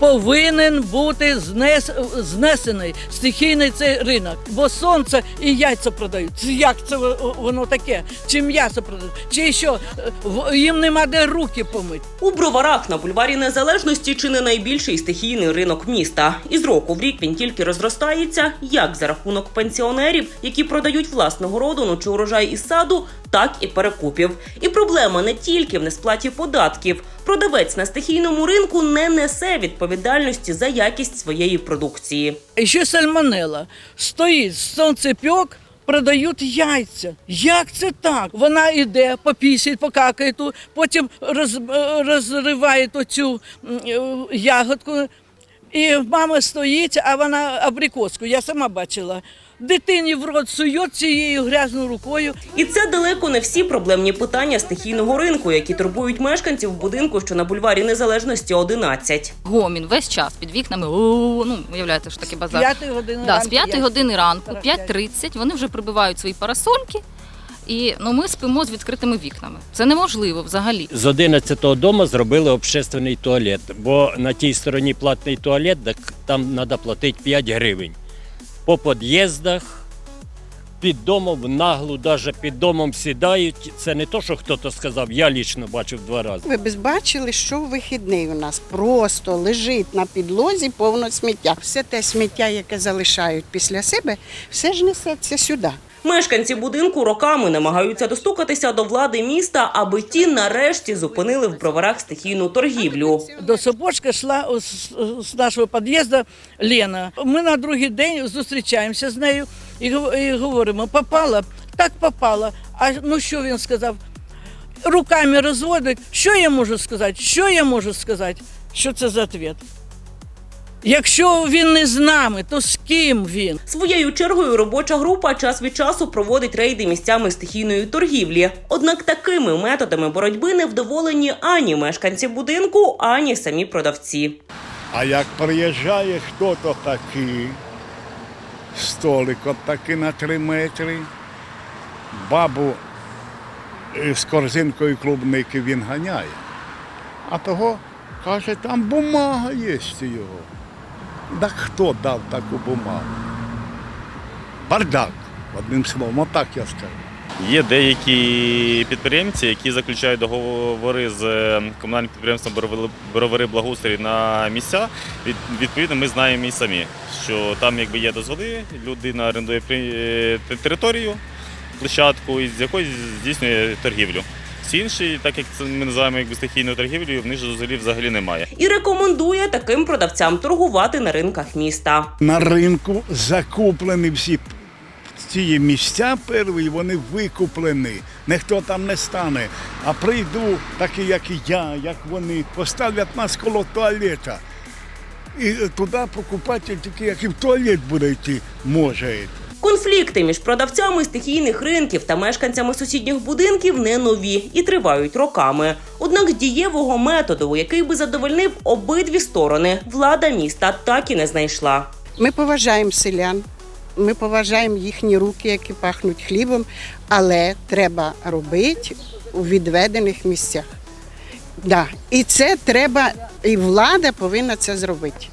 повинен бути знес, знесений стихійний цей ринок. Бо сонце і яйця продають. Як це воно таке? Чи м'ясо продають? Чи що? Е, Їм нема де руки помити. У броварах на бульварі Незалежності чи не найбільший стихійний ринок міста. І з року в рік він тільки розростається, як за рахунок пенсіонерів, які продають власного роду чи урожай із саду, так і перекупів. І проблема не тільки в несплаті податків. Продавець на стихійному ринку не несе відповідальності за якість своєї продукції. І ще сальмонела. Стоїть сонцепьок, продають яйця. Як це так? Вона йде, попісить, покакає, ту, потім роз, е, розриває цю е, ягодку. І мама стоїть, а вона абрикоску, я сама бачила. Дитині в рот сує цією грязною рукою. І це далеко не всі проблемні питання стихійного ринку, які турбують мешканців в будинку, що на бульварі Незалежності 11. гомін весь час під вікнами. Ну, уявляєте, що таке базар. П'ятої години Да, з ранку 5 я- години ранку, 45. 5.30, вони вже прибивають свої парасольки. І ну, ми спимо з відкритими вікнами. Це неможливо взагалі. З 11-го дому зробили общественний туалет, бо на тій стороні платний туалет, так там треба платити 5 гривень. По під'їздах, під домом, наглу, навіть під домом сідають. Це не то, що хтось сказав, я лічно бачив два рази. Ви б бачили, що в вихідний у нас просто лежить на підлозі повно сміття. Все те сміття, яке залишають після себе, все ж несеться сюди. Мешканці будинку роками намагаються достукатися до влади міста, аби ті нарешті зупинили в броварах стихійну торгівлю. До Соборська йшла з, нашого під'їзду Лена. Ми на другий день зустрічаємося з нею і говоримо, попала, так попала. А ну що він сказав? Руками розводить. Що я можу сказати? Що я можу сказати? Що це за відповідь? Якщо він не з нами, то з ким він? Своєю чергою робоча група час від часу проводить рейди місцями стихійної торгівлі. Однак такими методами боротьби не вдоволені ані мешканці будинку, ані самі продавці. А як приїжджає хто то такий, столик от такий на три метри, бабу е, з корзинкою клубники він ганяє. А того каже, там бумага є його. Так хто дав таку бумагу? Бардак, одним словом, отак я скажу. Є деякі підприємці, які заключають договори з е, комунальним підприємством «Бровари- благоустрій на місця. Відповідно, ми знаємо і самі, що там якби є дозволи, людина орендує е, те- територію, площадку, з якої здійснює торгівлю. Всі інші, так як це ми називаємо якби стихійною торгівлею, в них же дозволів взагалі немає. І рекомендує таким продавцям торгувати на ринках міста. На ринку закуплені всі ці місця перві, вони викуплені. Ніхто там не стане. А прийду, такі, як і я, як вони, поставлять нас коло туалета. І туди покупатель такий, як і в туалет буде йти, може. Конфлікти між продавцями стихійних ринків та мешканцями сусідніх будинків не нові і тривають роками. Однак дієвого методу, який би задовольнив обидві сторони, влада міста так і не знайшла. Ми поважаємо селян, ми поважаємо їхні руки, які пахнуть хлібом, але треба робити у відведених місцях. Да. І це треба, і влада повинна це зробити.